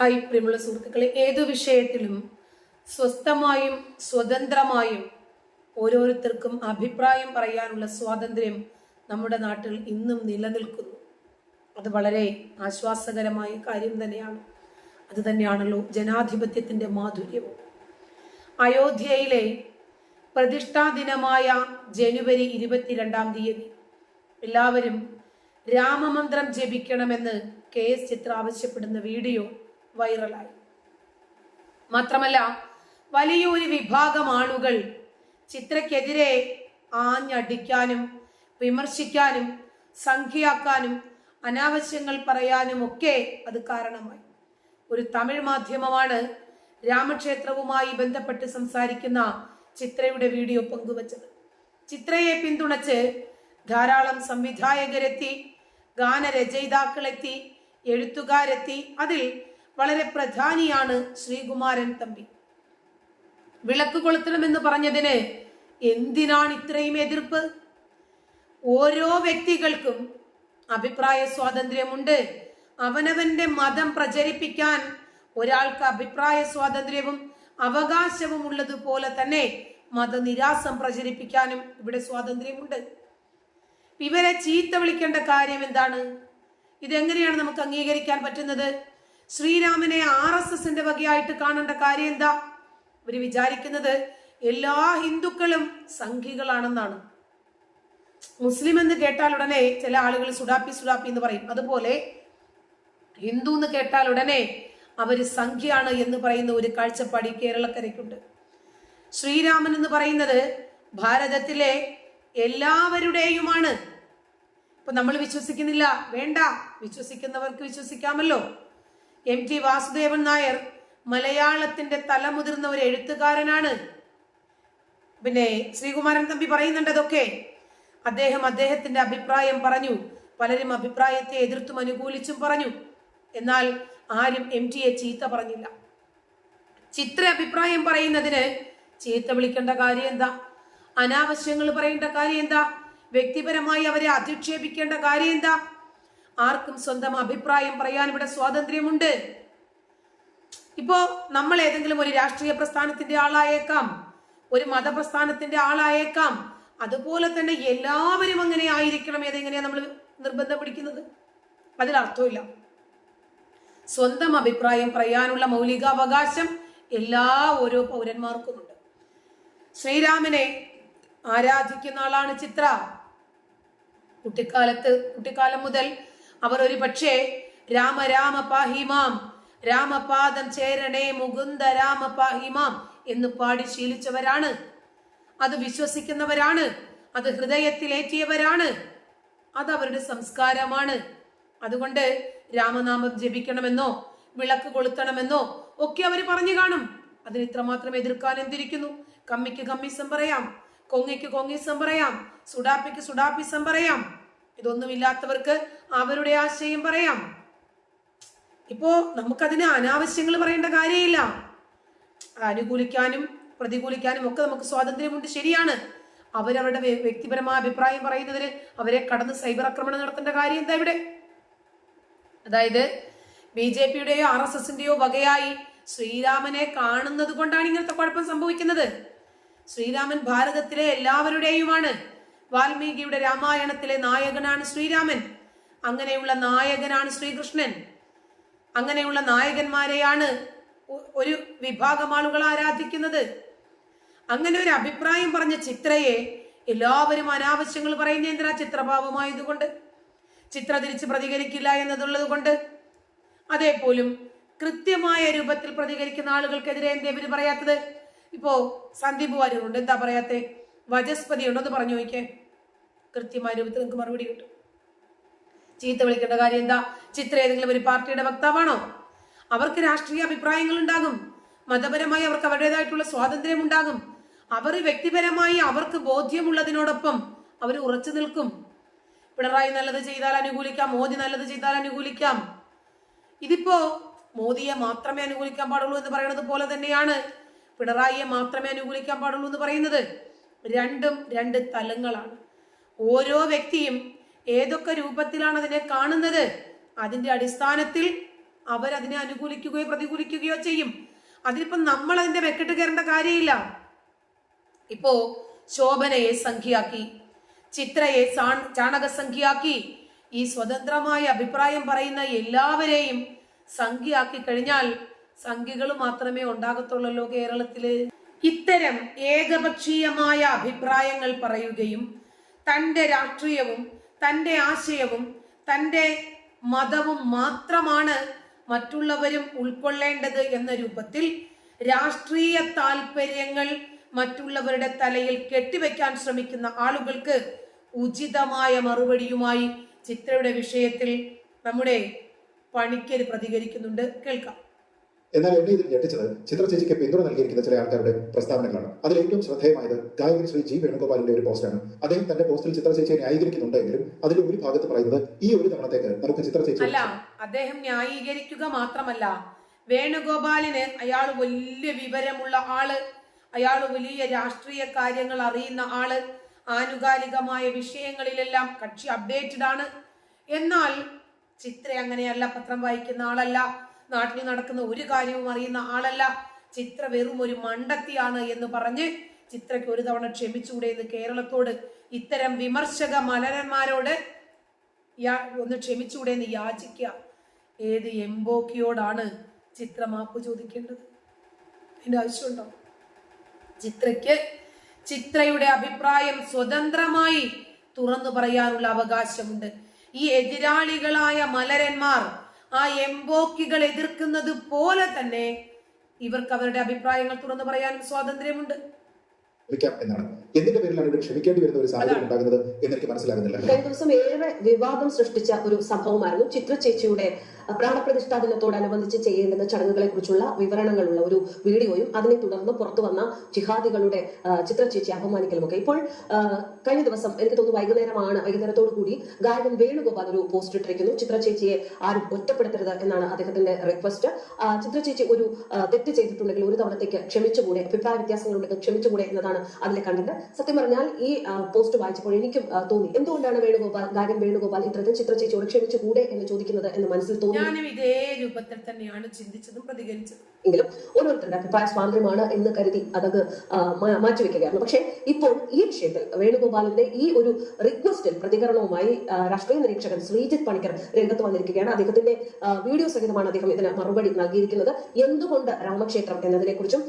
Hi പ്രിയമുള്ള സുഹൃത്തുക്കളെ ഏതു വിഷയത്തിലും സ്വസ്ഥമായും സ്വതന്ത്രമായും ഓരോരുത്തർക്കും അഭിപ്രായം പറയാനുള്ള സ്വാതന്ത്ര്യം നമ്മുടെ നാട്ടിൽ ഇന്നും നിലനിൽക്കുന്നു. അത് വളരെ ആശ്വാസകരമായ കാര്യം തന്നെയാണ്. അത് തന്നെയാണല്ലോ ജനാധിപത്യത്തിന്റെ മാധുര്യവും അയോധ്യയിലെ പ്രതിഷ്ഠാ ദിനമായ ജനുവരി ഇരുപത്തിരണ്ടാം തീയതി എല്ലാവരും രാമമന്ത്രം ജപിക്കണമെന്ന് കെ എസ് ചിത്ര ആവശ്യപ്പെടുന്ന വീഡിയോ വൈറലായി. മാത്രമല്ല വലിയൊരു വിഭാഗം ആളുകൾ ചിത്രക്കെതിരെ ആഞ്ഞടിക്കാനും വിമർശിക്കാനും സംഖ്യയാക്കാനും അനാവശ്യങ്ങൾ പറയാനും ഒക്കെ അത് കാരണമായി. ഒരു തമിഴ് മാധ്യമമാണ് രാമക്ഷേത്രവുമായി ബന്ധപ്പെട്ട് സംസാരിക്കുന്ന ചിത്രയുടെ വീഡിയോ പങ്കുവച്ചത്. ചിത്രയെ പിന്തുണച്ച് ധാരാളം സംവിധായകരെത്തി ഗാനരചയിതാക്കളെത്തി എഴുത്തുകാരെത്തി അതിൽ വളരെ പ്രധാനിയാണ് ശ്രീകുമാരൻ തമ്പി. വിളക്ക് കൊളുത്തണമെന്ന് പറഞ്ഞതിന് എന്തിനാണ് ഇത്രയും എതിർപ്പ്? ഓരോ വ്യക്തികൾക്കും അഭിപ്രായ സ്വാതന്ത്ര്യമുണ്ട്. അവനവന്റെ മതം പ്രചരിപ്പിക്കാൻ ഒരാൾക്ക് അഭിപ്രായ സ്വാതന്ത്ര്യവും അവകാശവും ഉള്ളതുപോലെ തന്നെ മതനിരാസം പ്രചരിപ്പിക്കാനും ഇവിടെ സ്വാതന്ത്ര്യമുണ്ട്. ഇവരെ ചീത്ത വിളിക്കേണ്ട കാര്യം എന്താണ്? ഇതെങ്ങനെയാണ് നമുക്ക് അംഗീകരിക്കാൻ പറ്റുന്നത്? ശ്രീരാമനെ ആർ എസ് എസിന്റെ വകയായിട്ട് കാണേണ്ട കാര്യം എന്താ? ഇവർ വിചാരിക്കുന്നത് എല്ലാ ഹിന്ദുക്കളും സംഘികളാണെന്നാണ്. മുസ്ലിം എന്ന് കേട്ടാൽ ഉടനെ ചില ആളുകൾ സുഡാപ്പി സുഡാപ്പി എന്ന് പറയും. അതുപോലെ ഹിന്ദു എന്ന് കേട്ടാൽ ഉടനെ അവർ സംഖ്യയാണ് എന്ന് പറയുന്ന ഒരു കാഴ്ചപ്പാട് കേരളക്കരയ്ക്കുണ്ട്. ശ്രീരാമൻ എന്ന് പറയുന്നത് ഭാരതത്തിലെ എല്ലാവരുടെയുമാണ്. ഇപ്പൊ നമ്മൾ വിശ്വസിക്കുന്നില്ല. വേണ്ട. വിശ്വസിക്കുന്നവർക്ക് വിശ്വസിക്കാമല്ലോ. എം ടി വാസുദേവൻ നായർ മലയാളത്തിന്റെ തലമുതിർന്ന ഒരു എഴുത്തുകാരനാണ്. പിന്നെ ശ്രീകുമാരൻ തമ്പി പറയുന്നുണ്ട് അതൊക്കെ. അദ്ദേഹം അദ്ദേഹത്തിന്റെ അഭിപ്രായം പറഞ്ഞു. പലരും അഭിപ്രായത്തെ എതിർത്തും അനുകൂലിച്ചും പറഞ്ഞു. എന്നാൽ ആരും എം ടിയെ ചീത്ത പറഞ്ഞില്ല. ചിത്ര അഭിപ്രായം പറയുന്നതിന് ചീത്ത വിളിക്കേണ്ട കാര്യം എന്താ? അനാവശ്യങ്ങൾ പറയേണ്ട കാര്യം എന്താ? വ്യക്തിപരമായി അവരെ അധിക്ഷേപിക്കേണ്ട കാര്യം എന്താ? ആർക്കും സ്വന്തം അഭിപ്രായം പറയാൻ ഇവിടെ സ്വാതന്ത്ര്യമുണ്ട്. ഇപ്പോ നമ്മൾ ഏതെങ്കിലും ഒരു രാഷ്ട്രീയ പ്രസ്ഥാനത്തിന്റെ ആളായേക്കാം ഒരു മതപ്രസ്ഥാനത്തിന്റെ ആളായേക്കാം അതുപോലെ തന്നെ എല്ലാവരും അങ്ങനെ ആയിരിക്കണം ഏതെങ്ങനെയാ നമ്മൾ നിർബന്ധം പിടിക്കുന്നത്? അതിൽ അർത്ഥമില്ല. സ്വന്തം അഭിപ്രായം പറയാനുള്ള മൗലികാവകാശം എല്ലാ ഓരോ പൗരന്മാർക്കുമുണ്ട് ശ്രീരാമനെ ആരാധിക്കുന്ന ആളാണ് ചിത്ര. കുട്ടിക്കാലത്ത് കുട്ടിക്കാലം മുതൽ അവർ ഒരു പക്ഷേ രാമ രാമ പാഹിമാം രാമപാദം ചേരണേ മുകുന്ദ രാമ പാഹിമാം എന്ന് പാടി ശീലിച്ചവരാണ്. അത് വിശ്വസിക്കുന്നവരാണ് അത് ഹൃദയത്തിലേറ്റിയവരാണ് അത് അവരുടെ സംസ്കാരമാണ്. അതുകൊണ്ട് രാമനാമം ജപിക്കണമെന്നോ വിളക്ക് കൊളുത്തണമെന്നോ ഒക്കെ അവർ പറഞ്ഞു കാണും. അതിന് ഇത്രമാത്രം എതിർക്കാൻ എന്തിരിക്കുന്നു? കമ്മിക്ക് കമ്മീസം പറയാം കൊങ്ങിക്ക് കൊങ്ങീസം പറയാം സുഡാപ്പിക്ക് സുഡാപ്പിസം പറയാം. ഇതൊന്നുമില്ലാത്തവർക്ക് അവരുടെ ആശയം പറയാം. ഇപ്പോ നമുക്കതിന് അനാവശ്യങ്ങൾ പറയേണ്ട കാര്യമില്ല. അനുകൂലിക്കാനും പ്രതികൂലിക്കാനും ഒക്കെ നമുക്ക് സ്വാതന്ത്ര്യമുണ്ട് ശരിയാണ്. അവരവരുടെ വ്യ- വ്യക്തിപരമായ അഭിപ്രായം പറയുന്നതിന് അവരെ കടന്ന് സൈബർ ആക്രമണം നടത്തേണ്ട കാര്യം എന്താ ഇവിടെ? അതായത് ബി ജെ പിയുടെയോ ആർ എസ് എസിന്റെയോ വകയായി ശ്രീരാമനെ കാണുന്നത് കൊണ്ടാണ് ഇങ്ങനത്തെ കുഴപ്പം സംഭവിക്കുന്നത്. ശ്രീരാമൻ ഭാരതത്തിലെ എല്ലാവരുടെയുമാണ്. വാൽമീകിയുടെ രാമായണത്തിലെ നായകനാണ് ശ്രീരാമൻ. അങ്ങനെയുള്ള നായകനാണ് ശ്രീകൃഷ്ണൻ. അങ്ങനെയുള്ള നായകന്മാരെയാണ് ഒരു വിഭാഗം ആളുകൾ ആരാധിക്കുന്നത്. അങ്ങനെ ഒരു അഭിപ്രായം പറഞ്ഞ ചിത്രയെ എല്ലാവരും അനാവശ്യങ്ങൾ പറയുന്ന എന്തിനാ ചിത്രഭാവമായതുകൊണ്ട് ചിത്ര തിരിച്ച് പ്രതികരിക്കില്ല എന്നതുള്ളത് കൊണ്ട് അതേപോലും കൃത്യമായ രൂപത്തിൽ പ്രതികരിക്കുന്ന ആളുകൾക്കെതിരെ എന്താ ഇവർ പറയാത്തത്? ഇപ്പോ സന്ദീപ് വാര്യരുണ്ട് എന്താ പറയാത്തെ? വജസ്പതി ഉണ്ടോ എന്ന് പറഞ്ഞു നോക്കിയേ. കൃത്യമായ രൂപത്തിൽ നിങ്ങൾക്ക് മറുപടി കിട്ടും. ചീത്ത വിളിക്കേണ്ട കാര്യം എന്താ? ചിത്ര ഏതെങ്കിലും ഒരു പാർട്ടിയുടെ വക്താവാണോ? അവർക്ക് രാഷ്ട്രീയ അഭിപ്രായങ്ങൾ ഉണ്ടാകും. മതപരമായി അവർക്ക് അവരുടേതായിട്ടുള്ള സ്വാതന്ത്ര്യം ഉണ്ടാകും. അവർ വ്യക്തിപരമായി അവർക്ക് ബോധ്യമുള്ളതിനോടൊപ്പം അവർ ഉറച്ചു നിൽക്കും. പിണറായി നല്ലത് ചെയ്താൽ അനുകൂലിക്കാം മോദി നല്ലത് ചെയ്താൽ അനുകൂലിക്കാം. ഇതിപ്പോ മോദിയെ മാത്രമേ അനുകൂലിക്കാൻ പാടുള്ളൂ എന്ന് പറയുന്നത് പോലെ തന്നെയാണ് പിണറായിയെ മാത്രമേ അനുകൂലിക്കാൻ പാടുള്ളൂ എന്ന് പറയുന്നത്. രണ്ടും രണ്ട് തലങ്ങളാണ്. ഓരോ വ്യക്തിയും ഏതൊക്കെ രൂപത്തിലാണ് അതിനെ കാണുന്നത്? അതിന്റെ അടിസ്ഥാനത്തിൽ അവരതിനെ അനുകൂലിക്കുകയോ പ്രതികൂലിക്കുകയോ ചെയ്യും. അതിനിപ്പം നമ്മൾ അതിന്റെ വെക്കിട്ട് കയറേണ്ട കാര്യമില്ല. ഇപ്പോ ശോഭനയെ സംഖ്യയാക്കി ചിത്രയെ ചാണക ചാണകസംഖ്യയാക്കി ഈ സ്വതന്ത്രമായ അഭിപ്രായം പറയുന്ന എല്ലാവരെയും സംഖ്യയാക്കി കഴിഞ്ഞാൽ സംഖ്യകൾ മാത്രമേ ഉണ്ടാകത്തുള്ളല്ലോ കേരളത്തിൽ. ഇത്തരം ഏകപക്ഷീയമായ അഭിപ്രായങ്ങൾ പറയുകയും തന്റെ രാഷ്ട്രീയവും തന്റെ ആശയവും തന്റെ മതവും മാത്രമാണ് മറ്റുള്ളവരും ഉൾക്കൊള്ളേണ്ടത് എന്ന രൂപത്തിൽ രാഷ്ട്രീയ താല്പര്യങ്ങൾ മറ്റുള്ളവരുടെ തലയിൽ കെട്ടിവെക്കാൻ ശ്രമിക്കുന്ന ആളുകൾക്ക് ഉചിതമായ മറുപടിയുമായി ചിത്രയുടെ വിഷയത്തിൽ നമ്മുടെ പണിക്കര് പ്രതികരിക്കുന്നുണ്ട്. കേൾക്കാം. എന്നാൽ എന്നെ ഇതിൽ ഞെട്ടിച്ചത് ചിത്ര ചേച്ചിക്ക് പിന്തുണ നൽകിയിരിക്കുന്ന ചില ആൾക്കാരുടെ പ്രസ്താവനകളാണ്. അതിൽ ഏറ്റവും ശ്രദ്ധേയമായത് ഗായകൻ ശ്രീ ജി വേണുഗോപാലിന്റെ ഒരു പോസ്റ്റാണ്. അദ്ദേഹം തന്റെ പോസ്റ്റിൽ ചിത്ര ചേച്ചിയെ ന്യായീകരിക്കുന്നുണ്ടെങ്കിലും അതിൽ ഒരു ഭാഗത്ത് പറയുന്നത് ഈ ഒരു തവണത്തേക്ക് നമുക്ക് ചിത്ര ചേച്ചി അല്ല അദ്ദേഹം ന്യായീകരിക്കുക മാത്രമല്ല വേണുഗോപാലിന് അയാൾ വലിയ വിവരമുള്ള ആൾ അയാൾ വലിയ രാഷ്ട്രീയ കാര്യങ്ങൾ അറിയുന്ന ആൾ ആനുകാലികമായ വിഷയങ്ങളിലെല്ലാം കക്ഷി അപ്ഡേറ്റഡ് ആണ്. എന്നാൽ ചിത്ര അങ്ങനെയല്ല പത്രം വായിക്കുന്ന ആളല്ല. നാട്ടിൽ നടക്കുന്ന ഒരു കാര്യവും അറിയുന്ന ആളല്ല. ചിത്ര വെറും ഒരു മണ്ടത്തിയാണ് എന്ന് പറഞ്ഞ് ചിത്രയ്ക്ക് ഒരു തവണ ക്ഷമിച്ചുകൂടെ എന്ന് കേരളത്തോട് ഇത്തരം വിമർശക മലരന്മാരോട് യാ- ഒന്ന് ക്ഷമിച്ചുകൂടെ എന്ന് യാചിക്കുക ഏത് എംബോക്കിയോടാണ് ചിത്ര മാപ്പ് ചോദിക്കേണ്ടത്? അതിന്റെ ആവശ്യമുണ്ടോ? ചിത്രയ്ക്ക് ചിത്രയുടെ അഭിപ്രായം സ്വതന്ത്രമായി തുറന്നു പറയാനുള്ള അവകാശമുണ്ട്. ഈ എതിരാളികളായ മലരന്മാർ ആ എംബോക്കികൾ എതിർക്കുന്നത് പോലെ തന്നെ ഇവർക്ക് അവരുടെ അഭിപ്രായങ്ങൾ തുറന്നു പറയാനും സ്വാതന്ത്ര്യമുണ്ട്. ക്ഷമിക്കാം എന്നാണ്. എന്തിന്റെ പേരിലാണ് ഇവിടെ ക്ഷമിക്കേണ്ടി വരുന്ന ഒരു സാഹചര്യം ഉണ്ടാകുന്നത് എന്നെനിക്ക് മനസ്സിലാകുന്നില്ല. കഴിഞ്ഞ ദിവസം ഏറെ വിവാദം സൃഷ്ടിച്ച ഒരു സംഭവമായിരുന്നു ചിത്ര ചേച്ചിയുടെ പ്രാണപ്രതിഷ്ഠാ ദിനത്തോടനുബന്ധിച്ച് ചെയ്യേണ്ടുന്ന ചടങ്ങുകളെ കുറിച്ചുള്ള വിവരണങ്ങളുള്ള ഒരു വീഡിയോയും അതിനെ തുടർന്ന് പുറത്തു വന്ന ജിഹാദികളുടെ ചിത്രചേച്ചി ചിത്ര ചേച്ചി അപമാനിക്കലുമൊക്കെ. ഇപ്പോൾ കഴിഞ്ഞ ദിവസം എനിക്ക് തോന്നുന്നു വൈകുന്നേരമാണ് വൈകുന്നേരത്തോടു കൂടി ഗായകൻ വേണുഗോപാൽ ഒരു പോസ്റ്റ് ഇട്ടിരിക്കുന്നു. ചിത്രചേച്ചിയെ ആരും ഒറ്റപ്പെടുത്തരുത് എന്നാണ് അദ്ദേഹത്തിന്റെ റിക്വസ്റ്റ്. ചിത്രചേച്ചി ഒരു തെറ്റ് ചെയ്തിട്ടുണ്ടെങ്കിൽ ഒരു തവണത്തേക്ക് ക്ഷമിച്ചുകൂടെ അഭിപ്രായ വ്യത്യാസങ്ങളുണ്ടെങ്കിൽ ക്ഷമിച്ചുകൂടെ എന്നതാണ് അതിലെ കണ്ടന്റ്. സത്യം പറഞ്ഞാൽ ഈ പോസ്റ്റ് വായിച്ചപ്പോൾ എനിക്കും തോന്നി. എന്തുകൊണ്ടാണ് വേണുഗോപാൽ ഗായകൻ വേണുഗോപാൽ ഇത്തരത്തിൽ ചിത്ര ചേച്ചിയോട് ക്ഷമിച്ചുകൂടെ എന്ന് ചോദിക്കുന്നത് എന്ന് മനസ്സിൽ തോന്നി ഞാനും ഇതേ രൂപത്തിൽ തന്നെയാണ് ചിന്തിച്ചതും പ്രതികരിച്ചതും. എങ്കിലും ഓരോരുത്തരുടെ അഭിപ്രായ സ്വാതന്ത്ര്യമാണ് എന്ന് കരുതി അതങ്ങ് മാറ്റിവെക്കുകയായിരുന്നു പക്ഷേ ഇപ്പോൾ ഈ വിഷയത്തിൽ വേണുഗോപാലിന്റെ ഈ ഒരു റിക്വസ്റ്റിൽ പ്രതികരണവുമായി രാഷ്ട്രീയ നിരീക്ഷകൻ ശ്രീജിത് പണിക്കർ രംഗത്ത് വന്നിരിക്കുകയാണ്. അദ്ദേഹത്തിന്റെ വീഡിയോ സഹിതമാണ് അദ്ദേഹം ഇതിന് മറുപടി നൽകിയിരിക്കുന്നത്. എന്തുകൊണ്ട് രാമക്ഷേത്രം എന്നതിനെക്കുറിച്ചും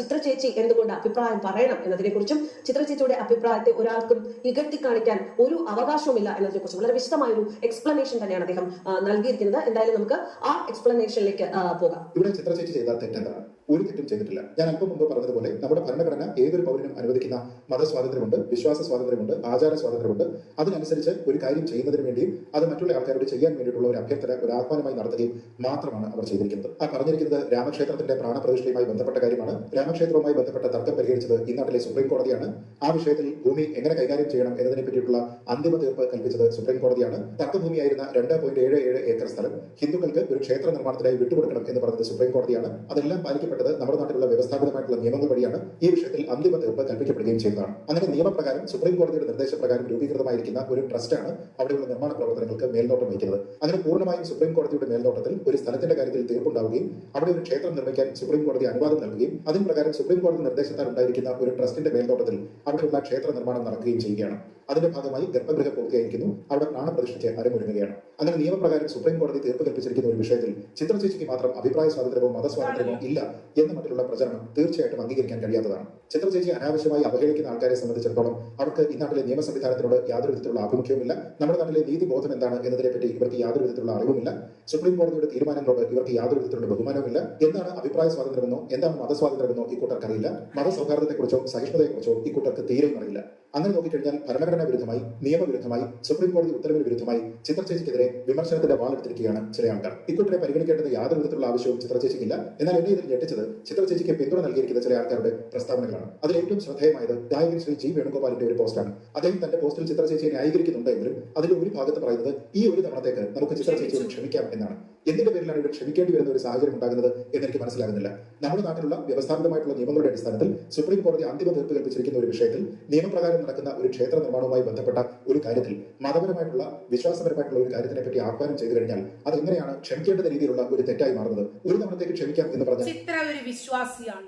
ചിത്രചേച്ചി എന്തുകൊണ്ട് അഭിപ്രായം പറയണം എന്നതിനെക്കുറിച്ചും കുറിച്ചും ചിത്രചേച്ചിയുടെ അഭിപ്രായത്തെ ഒരാൾക്കും ഇകഴ്ത്തി കാണിക്കാൻ ഒരു അവകാശവുമില്ല കുറിച്ചും വളരെ വിശദമായ ഒരു എക്സ്പ്ലനേഷൻ തന്നെയാണ് അദ്ദേഹം നൽകിയിരിക്കുന്നത്. എന്തായാലും നമുക്ക് ആ എക്സ്പ്ലനേഷനിലേക്ക് പോകാം. ഇവിടെ ചിത്രചേച്ചി ചെയ്ത തെറ്റെന്താണ് ഒരു തെറ്റും ചെയ്തിട്ടില്ല. ഞാൻ അല്പം മുമ്പ് പറഞ്ഞതുപോലെ നമ്മുടെ ഭരണഘടന ഏതൊരു പൗരനും അനുവദിക്കുന്ന മതസ്വാതന്ത്ര്യമുണ്ട് വിശ്വാസ സ്വാതന്ത്ര്യമുണ്ട് ആചാര സ്വാതന്ത്ര്യമുണ്ട്. അതിനനുസരിച്ച് ഒരു കാര്യം ചെയ്യുന്നതിന് വേണ്ടിയും അത് മറ്റുള്ള ആൾക്കാരോട് ചെയ്യാൻ വേണ്ടിയിട്ടുള്ള ഒരു അഭ്യർത്ഥന ഒരു ആഹ്വാനമായി നടത്തുകയും മാത്രമാണ് അവർ ചെയ്തിരിക്കുന്നത്. ആ പറഞ്ഞിരിക്കുന്നത് രാമക്ഷേത്രത്തിന്റെ പ്രാണപ്രതിഷ്ഠയുമായി ബന്ധപ്പെട്ട കാര്യമാണ്. രാമക്ഷേത്രവുമായി ബന്ധപ്പെട്ട തർക്കം പരിഹരിച്ചത് ഈ നാട്ടിലെ സുപ്രീം കോടതിയാണ്. ആ വിഷയത്തിൽ ഭൂമി എങ്ങനെ കൈകാര്യം ചെയ്യണം എന്നതിനെ പറ്റിയിട്ടുള്ള അന്തിമ തീർപ്പ് കൽപ്പിച്ചത് സുപ്രീം കോടതിയാണ്. തർക്കഭൂമിയായിരുന്ന രണ്ട് പോയിന്റ് ഏഴ് ഏഴ് ഏക്കർ സ്ഥലം ഹിന്ദുക്കൾക്ക് ഒരു ക്ഷേത്ര നിർമ്മാണത്തിനായി വിട്ടുകൊടുക്കണം എന്ന് പറഞ്ഞത് സുപ്രീം കോടതിയാണ്. അതെല്ലാം പാലിക്കപ്പെട്ടത് നമ്മുടെ നാട്ടിലുള്ള വ്യവസ്ഥാപിതമായിട്ടുള്ള നിയമങ്ങൾ വഴിയാണ് ഈ വിഷയത്തിൽ അന്തിമ തീർപ്പ് കൽപ്പിക്കപ്പെടുകയും ചെയ്തതാണ് അങ്ങനെ നിയമപ്രകാരം സുപ്രീം കോടതിയുടെ നിർദ്ദേശപ്രകാരം രൂപീകൃതമായിരിക്കുന്ന ഒരു ട്രസ്റ്റാണ് അവിടെയുള്ള നിർമ്മാണ പ്രവർത്തനങ്ങൾക്ക് മേൽനോട്ടം വഹിക്കുന്നത്. അങ്ങനെ പൂർണമായും സുപ്രീം കോടതിയുടെ മേൽനോട്ടത്തിൽ ഒരു സ്ഥലത്തിന്റെ കാര്യത്തിൽ തീർപ്പുണ്ടാവുകയും അവിടെ ഒരു ക്ഷേത്രം നിർമ്മിക്കാൻ സുപ്രീം കോടതി അനുവാദം നൽകുകയും അതിന് പ്രകാരം സുപ്രീം കോടതി നിർദ്ദേശത്താൽ ഉണ്ടായിരിക്കുന്ന ഒരു ട്രസ്റ്റിന്റെ മേൽനോട്ടത്തിൽ അവിടെയുള്ള ക്ഷേത്ര നിർമ്മാണം നടക്കുകയും ചെയ്യുകയാണ്. അതിന്റെ ഭാഗമായി ഗർഭഗൃഹം പൂർത്തിയായിരിക്കുന്നു. അവിടെ പ്രാണപ്രതിഷ്ഠിച്ച് അരമൊരുങ്ങുകയാണ് അങ്ങനെ നിയമപ്രകാരം സുപ്രീം കോടതി തീർപ്പ് കൽപ്പിച്ചിരിക്കുന്ന ഒരു വിഷയത്തിൽ ചിത്രചേച്ചിക്ക് മാത്രം അഭിപ്രായ സ്വാതന്ത്ര്യമോ മതസ്വാതന്ത്ര്യമോ ഇല്ല എന്ന മറ്റുള്ള പ്രചരണം തീർച്ചയായിട്ടും അംഗീകരിക്കാൻ കഴിയാത്തതാണ്. ചിത്രചേച്ചി അനാവശ്യമായി അവഹേളിക്കുന്ന ആൾക്കാരെ സംബന്ധിച്ചിടത്തോളം അവർക്ക് ഈ നാട്ടിലെ നിയമ സംവിധാനത്തിനോട് യാതൊരു വിധത്തിലുള്ള ആഭിമുഖ്യവുമില്ല. നമ്മുടെ നാട്ടിലെ നീതിബോധം എന്താണ് എന്നതിനെ പറ്റി ഇവർക്ക് യാതൊരു വിധത്തിലുള്ള അറിവുമില്ല. സുപ്രീം കോടതിയുടെ തീരുമാനങ്ങളോട് ഇവർക്ക് യാതൊരു വിധത്തിലുള്ള ബഹുമാനവുമില്ല. എന്താണ് അഭിപ്രായ സ്വാതന്ത്ര്യമെന്നോ എന്താണ് മതസ്വാതന്ത്ര്യമെന്നോ ഈ കൂട്ടർക്ക് അറിയില്ല മതസൗഹാർദ്ദത്തെക്കുറിച്ചോ സഹിഷ്ണുതയെക്കുറിച്ചോ ഈ കൂട്ടർക്ക് തീരെയും അറിയില്ല. അങ്ങനെ നോക്കിക്കഴിഞ്ഞാൽ ഭരണഘടനാ വിരുദ്ധമായി നിയമവിരുദ്ധമായി സുപ്രീം കോടതി ഉത്തരവിന് വിരുദ്ധമായി ചിത്രചേച്ചിക്കെതിരെ വിമർശനത്തിന്റെ വാളെടുത്തിരിക്കുകയാണ് ചില ആൾക്കാർ. ഇക്കൂട്ടരെ പരിഗണിക്കേണ്ടത് യാതൊരു വിധത്തിലുള്ള ആവശ്യവും ചിത്രചേച്ചിക്കില്ല എന്നാൽ എന്നെ ഇതിൽ ഞെട്ടിച്ചത് ചിത്രചേച്ചിക്ക് പിന്തുണ നൽകിയിരിക്കുന്ന ചില ആൾക്കാരുടെ പ്രസ്താവനകളാണ്. അതിൽ ഏറ്റവും ശ്രദ്ധേയമായത് ഗായകൻ ശ്രീ ജി വേണുഗോപാലിന്റെ ഒരു പോസ്റ്റാണ്. അദ്ദേഹം തന്റെ പോസ്റ്റിൽ ചിത്രചേച്ചിയെ ന്യായീകരിക്കുന്നുണ്ട് അതിൽ ഒരു ഭാഗത്ത് പറയുന്നത് ഈ ഒരു തവണത്തേക്ക് നമുക്ക് ചിത്രചേച്ചിയോട് ക്ഷമിക്കാം എന്നാണ്. എന്തിന്റെ പേരിലാണ് ഇവിടെ ക്ഷമിക്കേണ്ടി വരുന്ന ഒരു സാഹചര്യം ഉണ്ടാകുന്നത് എന്നെനിക്ക് മനസ്സിലാകുന്നില്ല. നമ്മുടെ നാട്ടിലുള്ള വ്യവസ്ഥാപിതമായിട്ടുള്ള നിയമങ്ങളുടെ അടിസ്ഥാനത്തിൽ സുപ്രീം കോടതി അന്തിമ തീർപ്പ് കൽപ്പിച്ചിരിക്കുന്ന ഒരു വിഷയത്തിൽ നിയമപ്രകാരം നടക്കുന്ന ഒരു ക്ഷേത്ര നിർമ്മാണവുമായി ബന്ധപ്പെട്ട ഒരു കാര്യത്തിൽ മതപരമായിട്ടുള്ള വിശ്വാസപരമായിട്ടുള്ള ഒരു കാര്യത്തിനെ പറ്റി ആഹ്വാനം ചെയ്തു കഴിഞ്ഞാൽ അത് എങ്ങനെയാണ് ക്ഷമിക്കേണ്ട രീതിയിലുള്ള ഒരു തെറ്റായി മാറുന്നത്? ഒരു തവണത്തേക്ക് ക്ഷമിക്കാം എന്ന് പറഞ്ഞാൽ ചിത്ര ഒരു വിശ്വാസിയാണ്.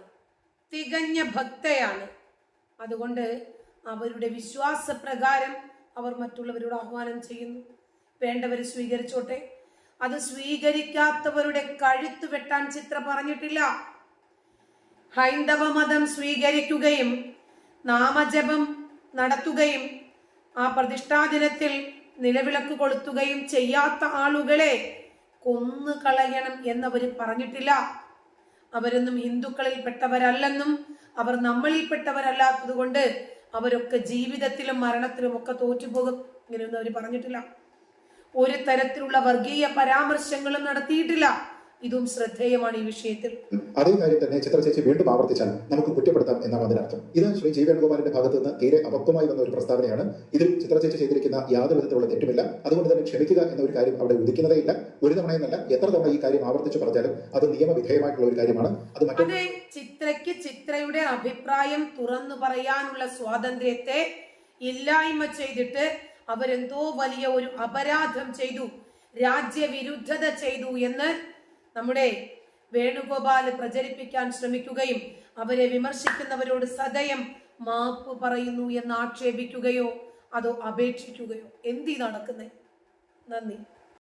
തികഞ്ഞ ഭക്തയാണ്. അതുകൊണ്ട് അവരുടെ വിശ്വാസ പ്രകാരം അവർ മറ്റുള്ളവരോട് ആഹ്വാനം ചെയ്യുന്നു. വേണ്ടവർ സ്വീകരിച്ചോട്ടെ. അത് സ്വീകരിക്കാത്തവരുടെ കഴുത്ത് വെട്ടാൻ ചിത്ര പറഞ്ഞിട്ടില്ല. ഹൈന്ദവ മതം സ്വീകരിക്കുകയും നാമജപം നടത്തുകയും ആ പ്രതിഷ്ഠാദിനത്തിൽ നിലവിളക്ക് കൊളുത്തുകയും ചെയ്യാത്ത ആളുകളെ കൊന്നു കളയണം എന്നവർ പറഞ്ഞിട്ടില്ല. അവരൊന്നും ഹിന്ദുക്കളിൽ പെട്ടവരല്ലെന്നും അവർ നമ്മളിൽപ്പെട്ടവരല്ലാത്തത് കൊണ്ട് അവരൊക്കെ ജീവിതത്തിലും മരണത്തിലും ഒക്കെ തോറ്റുപോകും ഇങ്ങനെയൊന്നും അവർ പറഞ്ഞിട്ടില്ല. ഒരു തരത്തിലുള്ള വർഗീയ പരാമർശങ്ങളും നടത്തിയിട്ടില്ല. ഇതും ശ്രദ്ധേയമാണ് ഈ വിഷയത്തിൽ. അതേ കാര്യം തന്നെ ചിത്ര ചേച്ചി വീണ്ടും ആവർത്തിച്ചാൽ നമുക്ക് കുറ്റപ്പെടുത്താം എന്നാണ് അതിനർത്ഥം ഇത് ശ്രീ ജി വേണുഗോപാലിന്റെ ഭാഗത്ത് നിന്ന് തീരെ അപക്വമായി വന്ന ഒരു പ്രസ്താവനയാണ്. ഇതിൽ ചിത്ര ചേച്ചി ചെയ്തിരിക്കുന്ന യാതൊരു വിധത്തിലുള്ള തെറ്റുമില്ല. അതുകൊണ്ട് തന്നെ ക്ഷമിക്കുക എന്ന ഒരു കാര്യം അവിടെ ഉദിക്കുന്നതേ ഇല്ല. ഒരു തവണയെന്നല്ല എത്ര തവണ ഈ കാര്യം ആവർത്തിച്ചു പറഞ്ഞാലും അത് നിയമവിധേയമായിട്ടുള്ള ഒരു കാര്യമാണ്. അത് മറ്റേ ചിത്രയ്ക്ക് ചിത്രയുടെ അഭിപ്രായം തുറന്നു പറയാനുള്ള സ്വാതന്ത്ര്യത്തെ ഇല്ലായ്മ ചെയ്തിട്ട് അവരെന്തോ വലിയ ഒരു അപരാധം ചെയ്തു രാജ്യവിരുദ്ധത ചെയ്തു എന്ന് നമ്മുടെ വേണുഗോപാൽ പ്രചരിപ്പിക്കാൻ ശ്രമിക്കുകയും അവരെ വിമർശിക്കുന്നവരോട് സദയം മാപ്പ് പറയുന്നു എന്ന് ആക്ഷേപിക്കുകയോ അതോ അപേക്ഷിക്കുകയോ? എന്തി നടക്കുന്നത് നന്ദി.